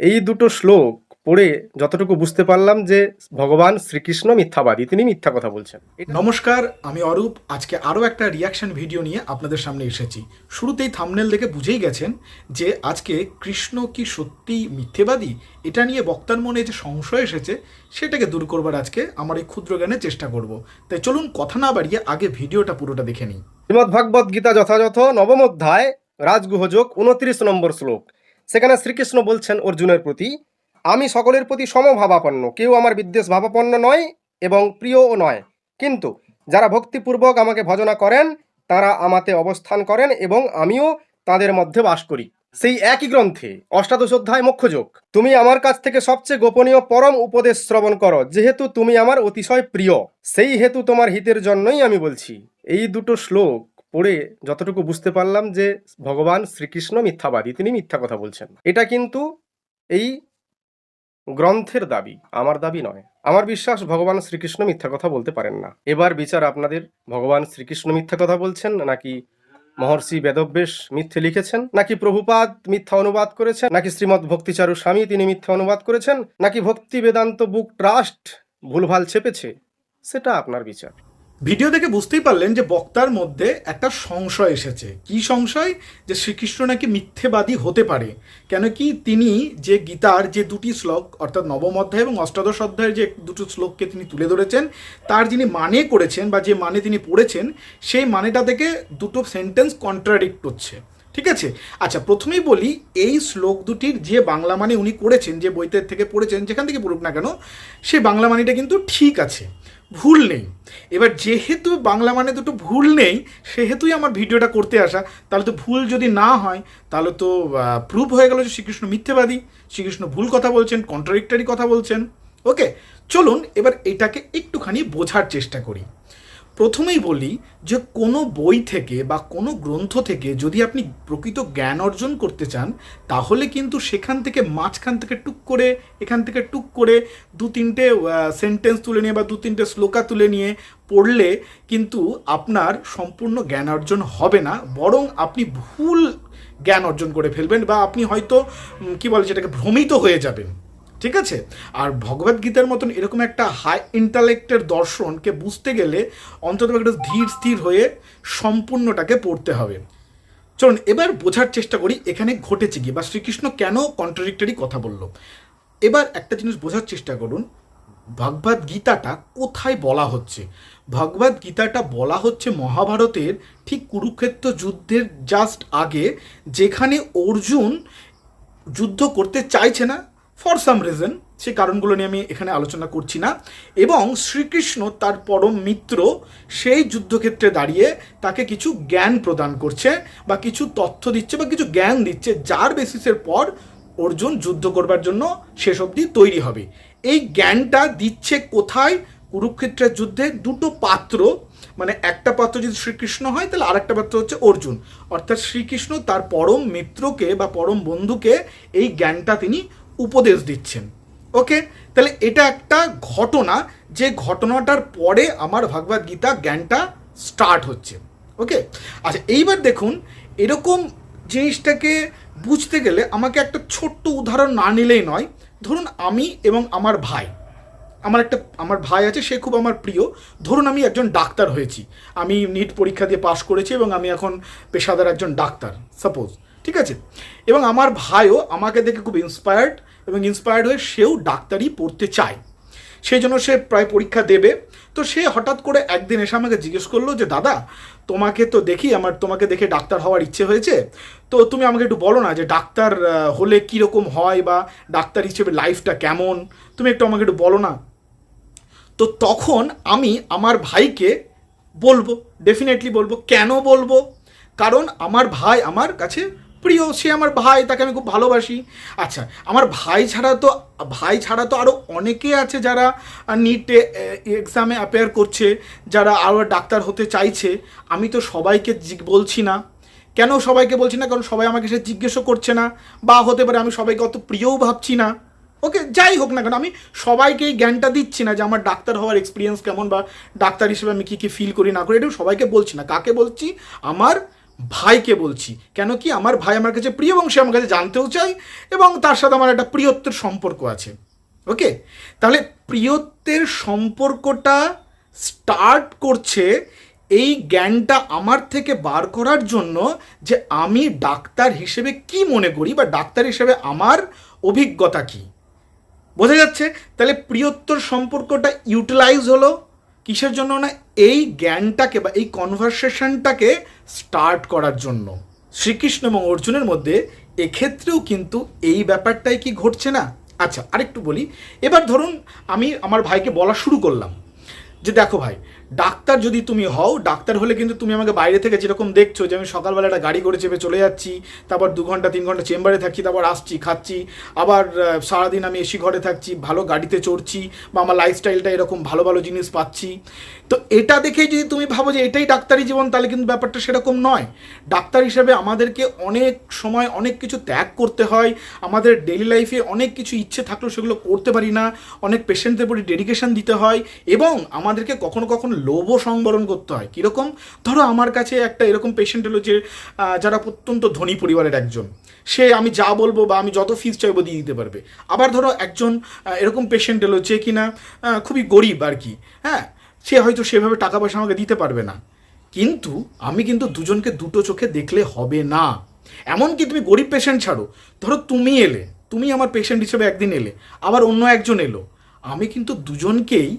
এই দুটো শ্লোক পড়ে যতটুকু বুঝতে পারলাম যে ভগবান শ্রীকৃষ্ণ মিথ্যাবাদী তিনি মিথ্যা কথা বলছেন। নমস্কার আমি অরূপ। আজকে আরও একটা রিয়াকশন ভিডিও নিয়ে আপনাদের সামনে এসেছি। শুরুতেই থামনেল দেখে বুঝেই গেছেন যে আজকে কৃষ্ণ কি সত্যি মিথ্যেবাদী? এটা নিয়ে বক্তার মনে যে সংশয় এসেছে সেটাকে দূর করবার আজকে আমার এই ক্ষুদ্র জ্ঞানে চেষ্টা করব। তাই চলুন কথা না বাড়িয়ে আগে ভিডিওটা পুরোটা দেখে নিই। শ্রীমদ ভাগবত গীতা যথাযথ নবম অধ্যায় রাজগুহযোগ উনত্রিশ নম্বর শ্লোক। সেখানে শ্রীকৃষ্ণ বলছেন, অর্জুনের প্রতি আমি সকলের প্রতি সমভাবাপন্ন। কেউ আমার বিদ্বেষ ভাবাপন্ন নয় এবং প্রিয়ও নয়। কিন্তু যারা ভক্তিপূর্বক আমাকে ভজনা করেন, তারা আমাতে অবস্থান করেন এবং আমিও তাদের মধ্যে বাস করি। সেই একই গ্রন্থে অষ্টাদশ অধ্যায় মুখ্যযোগ, তুমি আমার কাছ থেকে সবচেয়ে গোপনীয় পরম উপদেশ শ্রবণ করো, যেহেতু তুমি আমার অতিশয় প্রিয়। সেই হেতু তোমার হিতের জন্যই আমি বলছি। এই দুটো শ্লোক পড়ে যতটুকু বুঝতে পারলাম যে ভগবান শ্রীকৃষ্ণ মিথ্যাবাদী, তিনি মিথ্যা কথা বলছেন। এটা কিন্তু এই গ্রন্থের দাবি, আমার দাবি নয়। আমার বিশ্বাস ভগবান শ্রীকৃষ্ণ মিথ্যা কথা বলতে পারেন না। এবার বিচার আপনাদের, ভগবান শ্রীকৃষ্ণ মিথ্যা কথা বলছেন নাকি মহর্ষি বেদব্যাস মিথ্যে লিখেছেন? নাকি প্রভুপাদ মিথ্যা অনুবাদ করেছেন? নাকি শ্রীমৎ ভক্তিচারু স্বামী তিনি মিথ্যা অনুবাদ করেছেন? নাকি ভক্তি বেদান্ত বুক ট্রাস্ট ভুলভাল চেপেছে সেটা আপনার বিচার। ভিডিও দেখে বুঝতেই পারলেন যে বক্তার মধ্যে একটা সংশয় এসেছে। কি সংশয়? যে শ্রীকৃষ্ণ নাকি মিথ্যেবাদী হতে পারে। কেন কি তিনি যে গীতার যে দুটি শ্লোক, অর্থাৎ নবম অধ্যায় এবং অষ্টাদশ অধ্যায়ের যে দুটো শ্লোককে তিনি তুলে ধরেছেন, তার যিনি মানে করেছেন বা যে মানে তিনি পড়েছেন, সেই মানেটা থেকে দুটো সেন্টেন্স কন্ট্রাডিক্ট হচ্ছে। ঠিক আছে? আচ্ছা প্রথমেই বলি, এই শ্লোক দুটির যে বাংলা মানে উনি করেছেন, যে বইতে থেকে পড়েছেন, যেখান থেকে পড়ুক না কেন সে বাংলা মানেটা কিন্তু ঠিক আছে। ভুল নেই। এবার যেহেতু বাংলা মানে দুটো ভুল নেই, সেহেতুই আমার ভিডিওটা করতে আসা। তাহলে তো ভুল যদি না হয়, তাহলে তো প্রুভ হয়ে গেল যে শ্রীকৃষ্ণ মিথ্যেবাদী। শ্রীকৃষ্ণ ভুল কথা বলছেন কন্ট্রাডিক্টারি কথা বলছেন। ওকে চলুন এবার এটাকে একটুখানি বোঝার চেষ্টা করি। প্রথমেই বলি যে কোনো বই থেকে বা কোনো গ্রন্থ থেকে যদি আপনি প্রকৃত জ্ঞান অর্জন করতে চান, তাহলে কিন্তু সেখান থেকে মাঝখান থেকে টুক করে, এখান থেকে টুক করে দু তিনটে সেন্টেন্স তুলে নিয়ে বা দু তিনটে শ্লোকা তুলে নিয়ে পড়লে কিন্তু আপনার সম্পূর্ণ জ্ঞান অর্জন হবে না। বরং আপনি ভুল জ্ঞান অর্জন করে ফেলবেন বা আপনি হয়তো কি বলে সেটাকে ভ্রমিত হয়ে যাবেন। ঠিক আছে? আর ভগবদ গীতার মতন এরকম একটা হাই ইন্টালেক্টের দর্শনকে বুঝতে গেলে অন্তত একটা ধীর স্থির হয়ে সম্পূর্ণটাকে পড়তে হবে। চলুন, এবার বোঝার চেষ্টা করি এখানে ঘটেছে কি, বা শ্রীকৃষ্ণ কেন কন্ট্রাডিক্টরি কথা বলল? এবার একটা জিনিস বোঝার চেষ্টা করুন ভগবদ গীতাটা কোথায় বলা হচ্ছে? ভগবদ গীতাটা বলা হচ্ছে মহাভারতের ঠিক কুরুক্ষেত্র যুদ্ধের জাস্ট আগে, যেখানে অর্জুন যুদ্ধ করতে চাইছে না ফর সাম রিজন সেই কারণগুলো নিয়ে আমি এখানে আলোচনা করছি না। এবং শ্রীকৃষ্ণ তার পরম মিত্র সেই যুদ্ধক্ষেত্রে দাঁড়িয়ে তাকে কিছু জ্ঞান প্রদান করছে বা কিছু তথ্য দিচ্ছে বা কিছু জ্ঞান দিচ্ছে, যার বেসিসের পর অর্জুন যুদ্ধ করবার জন্য শেষ অবধি তৈরি হবে। এই জ্ঞানটা দিচ্ছে কোথায়? কুরুক্ষেত্রের যুদ্ধে দুটো পাত্র মানে একটা পাত্র যদি শ্রীকৃষ্ণ হয়, তাহলে আরেকটা পাত্র হচ্ছে অর্জুন। অর্থাৎ শ্রীকৃষ্ণ তার পরম মিত্রকে বা পরম বন্ধুকে এই জ্ঞানটা তিনি উপদেশ দিচ্ছেন। ওকে তাহলে এটা একটা ঘটনা, যে ঘটনাটার পরে আমার ভগবদ গীতা জ্ঞানটা স্টার্ট হচ্ছে। ওকে আচ্ছা এইবার দেখুন, এরকম জিনিসটাকে বুঝতে গেলে আমাকে একটা ছোট্ট উদাহরণ না নিলেই নয়। ধরুন আমি এবং আমার ভাই। আমার একটা, আমার ভাই আছে, সে খুব আমার প্রিয়। ধরুন আমি একজন ডাক্তার হয়েছি। আমি নিট পরীক্ষা দিয়ে পাশ করেছি এবং আমি এখন পেশাদার একজন ডাক্তার সাপোজ ঠিক আছে? এবং আমার ভাইও আমাকে দেখে খুব ইন্সপায়ার্ড এবং ইন্সপায়ার্ড হয়ে সেও ডাক্তারি পড়তে চায়। সেই জন্য সে প্রায় পরীক্ষা দেবে। তো সে হঠাৎ করে একদিন এসে আমাকে জিজ্ঞেস করল যে, দাদা, তোমাকে তো দেখি, আমার তোমাকে দেখে ডাক্তার হওয়ার ইচ্ছে হয়েছে। তো তুমি আমাকে একটু বলো না যে, ডাক্তার হলে কীরকম হয় বা ডাক্তার হিসেবে লাইফটা কেমন? তুমি একটু আমাকে একটু বলো না। তো তখন আমি আমার ভাইকে বলব ডেফিনেটলি বলব। কেন বলব? কারণ আমার ভাই আমার কাছে প্রিয়, সে আমার ভাই, তাকে আমি খুব ভালোবাসি। আচ্ছা আমার ভাই ছাড়া তো, ভাই ছাড়া তো আরও অনেকে আছে যারা নিটে এক্সামে অ্যাপেয়ার করছে, যারা আরও ডাক্তার হতে চাইছে। আমি তো সবাইকে বলছি না। কেন সবাইকে বলছি না? কারণ সবাই আমাকে সে জিজ্ঞেসও করছে না। বা হতে পারে আমি সবাইকে অত প্রিয়ও ভাবছি না। ওকে, যাই হোক না কেন, আমি সবাইকে এই জ্ঞানটা দিচ্ছি না যে আমার ডাক্তার হওয়ার এক্সপিরিয়েন্স কেমন বা ডাক্তার হিসেবে আমি কী কী ফিল করি, না করি এটা সবাইকে বলছি না। কাকে বলছি? আমার ভাইকে বলছি, কেন কি আমার ভাই আমার কাছে প্রিয় এবং সে আমার কাছে জানতেও চাই এবং তার সাথে আমার একটা প্রিয়ত্বের সম্পর্ক আছে। ওকে তাহলে প্রিয়ত্বের সম্পর্কটা স্টার্ট করছে এই জ্ঞানটা আমার থেকে বার করার জন্য যে আমি ডাক্তার হিসেবে কি মনে করি বা ডাক্তার হিসেবে আমার অভিজ্ঞতা কী। বোঝা যাচ্ছে? তাহলে প্রিয়ত্বর সম্পর্কটা ইউটিলাইজ হলো। কিসের জন্য না, এই জ্ঞানটাকে বা এই কনভারসেশনটাকে স্টার্ট করার জন্য। শ্রীকৃষ্ণ এবং অর্জুনের মধ্যে এক্ষেত্রেও কিন্তু এই ব্যাপারটাই কি ঘটছে না? আচ্ছা আরেকটু বলি। এবার ধরুন, আমি আমার ভাইকে বলা শুরু করলাম। যে দেখো ভাই ডাক্তার যদি তুমি হও, ডাক্তার হলে কিন্তু তুমি আমাকে বাইরে থেকে যেরকম দেখছ যে আমি সকালবেলা একটা গাড়ি করে চেপে চলে যাচ্ছি, তারপর দু ঘণ্টা, তিন ঘণ্টা চেম্বারে থাকছি তারপর আসছি, খাচ্ছি, আবার সারাদিন আমি এসি ঘরে থাকছি, ভালো গাড়িতে চড়ছি বা আমার লাইফস্টাইলটা এরকম ভালো ভালো জিনিস পাচ্ছি। তো এটা দেখেই যদি তুমি ভাবো যে এটাই ডাক্তারি জীবন, তাহলে কিন্তু ব্যাপারটা সেরকম নয়। ডাক্তার হিসেবে আমাদেরকে অনেক সময় অনেক কিছু ত্যাগ করতে হয়, আমাদের ডেলি লাইফে অনেক কিছু ইচ্ছে থাকলেও সেগুলো করতে পারি না, অনেক পেশেন্টদের প্রতি ডেডিকেশন দিতে হয়, এবং আমাদেরকে কখনো কখনো লোভও সংবরণ করতে হয়। কীরকম? ধরো আমার কাছে একটা এরকম পেশেন্ট হলো যে যারা অত্যন্ত ধনী পরিবারের একজন। সে আমি যা বলব বা আমি যত ফিস চাইব দিয়ে দিতে পারবে। আবার ধরো একজন এরকম পেশেন্ট এলো যে কিনা খুবই গরিব আর কি হ্যাঁ? সে হয়তো সেভাবে টাকা পয়সা আমাকে দিতে পারবে না। কিন্তু আমি কিন্তু দুজনকে দুটো চোখে দেখলে হবে না। এমনকি তুমি গরিব পেশেন্ট ছাড়ো। ধরো তুমি এলে, তুমি আমার পেশেন্ট হিসেবে একদিন এলে, আবার অন্য একজন এলো। আমি কিন্তু দুজনকেই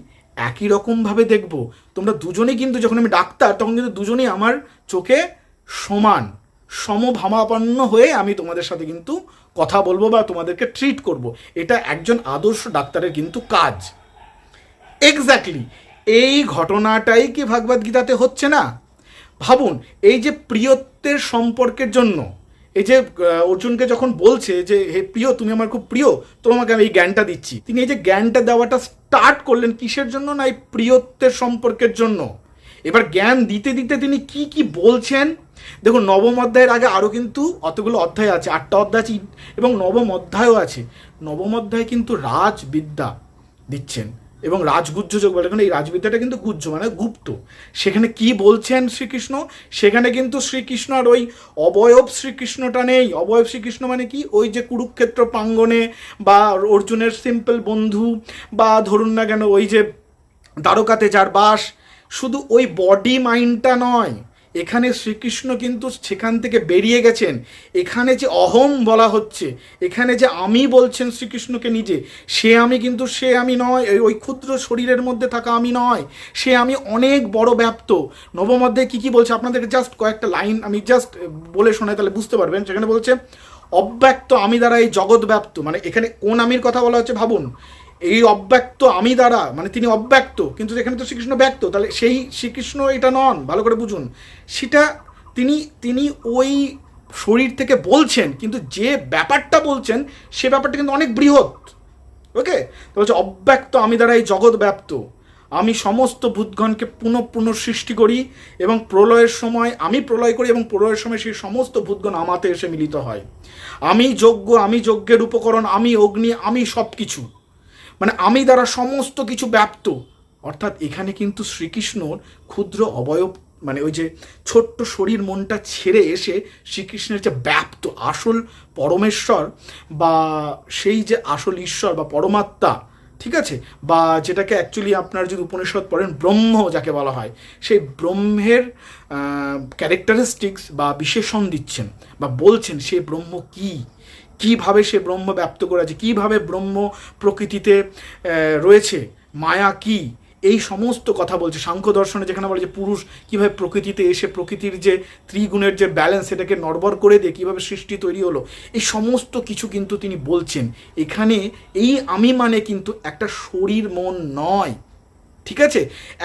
একই রকমভাবে দেখব। তোমরা দুজনেই কিন্তু যখন আমি ডাক্তার, তখন কিন্তু দুজনেই আমার চোখে সমান সমভামাপন্ন হয়ে আমি তোমাদের সাথে কিন্তু কথা বলব বা তোমাদেরকে ট্রিট করব। এটা একজন আদর্শ ডাক্তারের কিন্তু কাজ। এক্স্যাক্টলি এই ঘটনাটাই কি ভাগবত গীতাতে হচ্ছে না? ভাবুন, এই যে প্রিয়ত্বের সম্পর্কের জন্য, এই যে অর্জুনকে যখন বলছে যে, হে প্রিয়, তুমি আমার খুব প্রিয়, তোমাকে আমি এই জ্ঞানটা দিচ্ছি। তিনি এই যে জ্ঞানটা দেওয়াটা স্টার্ট করলেন কিসের জন্য না এই প্রিয়ত্বের সম্পর্কের জন্য? এবার জ্ঞান দিতে দিতে তিনি কি কি বলছেন? দেখুন, নবম অধ্যায়ের আগে আরও কিন্তু অতগুলো অধ্যায় আছে, আটটা অধ্যায় আছে, এবং নবম অধ্যায়ও আছে। নবম অধ্যায় কিন্তু রাজবিদ্যা দিচ্ছেন। এবং রাজগুজ্জ যোগ বলে। কারণ এই রাজবিদ্যাটা কিন্তু গুজ্জ মানে গুপ্ত। সেখানে কি বলছেন শ্রীকৃষ্ণ? সেখানে কিন্তু শ্রীকৃষ্ণ আর ওই অবয়ব শ্রীকৃষ্ণটা নেই। অবয়ব শ্রীকৃষ্ণ মানে কি? ওই যে কুরুক্ষেত্র প্রাঙ্গণে বা অর্জুনের সিম্পল বন্ধু বা ধরুন না কেন ওই যে দ্বারকাতে যার বাস। শুধু ওই বডি মাইন্ডটা নয় এখানে শ্রীকৃষ্ণ কিন্তু সেখান থেকে বেরিয়ে গেছেন। এখানে যে অহম বলা হচ্ছে, এখানে যে আমি বলছেন শ্রীকৃষ্ণকে নিজে, সে আমি কিন্তু সে আমি নয় ওই- ক্ষুদ্র শরীরের মধ্যে থাকা আমি নয়, সে আমি অনেক বড় ব্যাপ্ত। নবম অধ্যায়ে কী কী বলছে? আপনাদেরকে জাস্ট কয়েকটা লাইন আমি জাস্ট বলে শোনাই, তাহলে বুঝতে পারবেন। সেখানে বলছে, অব্যক্ত আমি দ্বারা এই জগৎ ব্যাপ্ত। মানে এখানে কোন আমির কথা বলা হচ্ছে? ভাবুন এই অব্যক্ত আমি দ্বারা মানে তিনি অব্যক্ত, কিন্তু এখানে তো শ্রীকৃষ্ণ ব্যক্ত, তাহলে সেই শ্রীকৃষ্ণ এটা নন, ভালো করে বুঝুন। সেটা তিনি তিনি ওই শরীর থেকে বলছেন, কিন্তু যে ব্যাপারটা বলছেন, সে ব্যাপারটা কিন্তু অনেক বৃহৎ। ওকে? তো বলছে, অব্যক্ত আমি দ্বারা এই জগৎ ব্যাপ্ত। আমি সমস্ত ভূতগণকে পুনঃ পুনঃ সৃষ্টি করি এবং প্রলয়ের সময়, আমি প্রলয় করি এবং প্রলয়ের সময় সেই সমস্ত ভূতগণ আমাতে এসে মিলিত হয়। আমি যজ্ঞ, আমি যজ্ঞের উপকরণ, আমি অগ্নি, আমি সব কিছু মানে আমি দ্বারা সমস্ত কিছু ব্যাপ্ত। অর্থাৎ এখানে কিন্তু শ্রীকৃষ্ণর ক্ষুদ্র অবয়ব মানে ওই যে ছোট্ট শরীর মনটা ছেড়ে এসে শ্রীকৃষ্ণের যে ব্যাপ্ত, আসল পরমেশ্বর বা সেই যে আসল ঈশ্বর বা পরমাত্মা, ঠিক আছে? বা যেটাকে অ্যাকচুয়ালি আপনার যদি উপনিষদ পড়েন, ব্রহ্ম যাকে বলা হয়, সেই ব্রহ্মের ক্যারেক্টারিস্টিক্স বা বিশেষণ দিচ্ছেন বা বলছেন সেই ব্রহ্ম কী? কীভাবে সে ব্রহ্ম ব্যপ্ত করে আছে কীভাবে ব্রহ্ম প্রকৃতিতে রয়েছে, মায়া কি, এই সমস্ত কথা বলছে। সাংখ্য দর্শনে যেখানে বলে যে পুরুষ কীভাবে প্রকৃতিতে এসে প্রকৃতির যে ত্রিগুণের যে ব্যালেন্স সেটাকে নড়বড় করে দিয়ে কীভাবে সৃষ্টি তৈরি হলো, এই সমস্ত কিছু কিন্তু তিনি বলছেন। এখানে এই আমি মানে কিন্তু একটা শরীর মন নয়, ঠিক আছে?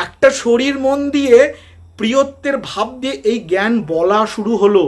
একটা শরীর মন দিয়ে প্রিয়ত্বের ভাব দিয়ে এই জ্ঞান বলা শুরু হলো।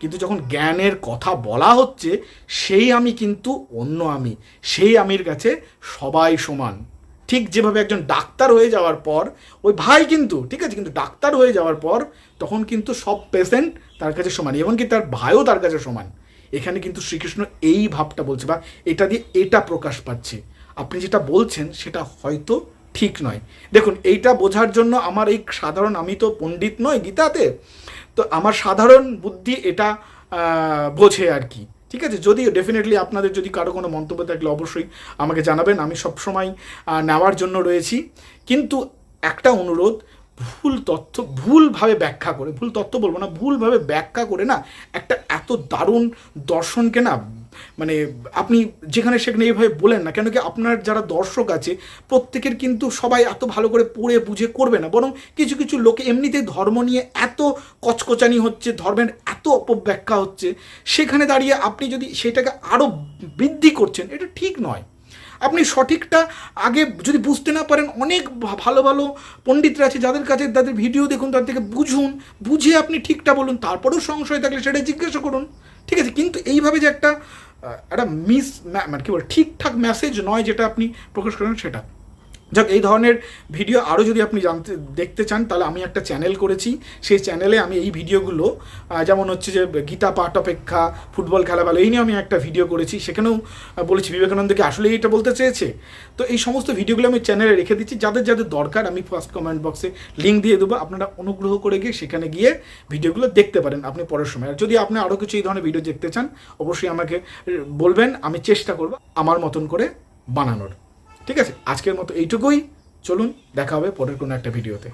কিন্তু যখন জ্ঞানের কথা বলা হচ্ছে, সেই আমি কিন্তু অন্য আমি। সেই আমির কাছে সবাই সমান। ঠিক যেভাবে একজন ডাক্তার হয়ে যাওয়ার পর, ওই ভাই কিন্তু, ঠিক আছে, কিন্তু ডাক্তার হয়ে যাওয়ার পর, তখন কিন্তু সব পেশেন্ট তার কাছে সমান, এমনকি তার ভাইও তার কাছে সমান। এখানে কিন্তু শ্রীকৃষ্ণ এই ভাবটা বলছে বা এটা দিয়ে এটা প্রকাশ পাচ্ছে। আপনি যেটা বলছেন, সেটা হয়তো ঠিক নয়। দেখুন, এইটা বোঝার জন্য আমার এই সাধারণ আমি তো পণ্ডিত নয় গীতাতে। তো আমার সাধারণ বুদ্ধি এটা বোঝে আর কি। ঠিক আছে? যদি ডেফিনেটলি আপনাদের যদি কারও কোনো মন্তব্য থাকলে অবশ্যই আমাকে জানাবেন। আমি সবসময় নেওয়ার জন্য রয়েছি। কিন্তু একটা অনুরোধ, ভুল তথ্য ভুলভাবে ব্যাখ্যা করে, ভুল তথ্য বলব না, ভুলভাবে ব্যাখ্যা করে না, একটা এত দারুণ দর্শনকে না মানে আপনি যেখানে সেখানে এইভাবে বলেন না কেন কি আপনার যারা দর্শক আছে, প্রত্যেকের কিন্তু সবাই এত ভালো করে পড়ে বুঝে করবে না। বরং কিছু কিছু লোকে এমনিতেই ধর্ম নিয়ে এত কচকচানি হচ্ছে, ধর্মের এত অপব্যাখ্যা হচ্ছে, সেখানে দাঁড়িয়ে আপনি যদি সেটাকে আরও বৃদ্ধি করছেন, এটা ঠিক নয়। আপনি সঠিকটা আগে যদি বুঝতে না পারেন, অনেক ভালো ভালো পণ্ডিতরা আছে যাদের কাছে তাদের ভিডিও দেখুন, তার থেকে বুঝুন, বুঝে আপনি ঠিকটা বলুন, তারপরেও সংশয় থাকলে সেটা জিজ্ঞাসা করুন। ঠিক আছে? কিন্তু এইভাবে যে একটা একটা মিস মানে কী বল, ঠিকঠাক মেসেজ নয় যেটা আপনি প্রকাশ করেন সেটা। যাক, এই ধরনের ভিডিও আরও যদি আপনি জানতে, দেখতে চান, তাহলে আমি একটা চ্যানেল করেছি। সেই চ্যানেলে আমি এই ভিডিওগুলো যেমন হচ্ছে যে গীতা পাঠ অপেক্ষা, ফুটবল খেলা ভালো, এই নিয়ে আমি একটা ভিডিও করেছি। সেখানেও বলেছি বিবেকানন্দকে, আসলে এটা বলতে চেয়েছে? তো এই সমস্ত ভিডিওগুলো আমি চ্যানেলে রেখে দিচ্ছি। যাদের যাদের দরকার, আমি ফার্স্ট কমেন্ট বক্সে লিঙ্ক দিয়ে দেবো। আপনারা অনুগ্রহ করে গিয়ে সেখানে গিয়ে ভিডিওগুলো দেখতে পারেন আপনি পরের সময়। আর যদি আপনি আরও কিছু এই ধরনের ভিডিও দেখতে চান, অবশ্যই আমাকে বলবেন, আমি চেষ্টা করব আমার মতন করে বানানোর। ঠিক আছে? আজকের মতো এইটুকুই। চলুন দেখা হবে পরের কোনো একটা ভিডিওতে।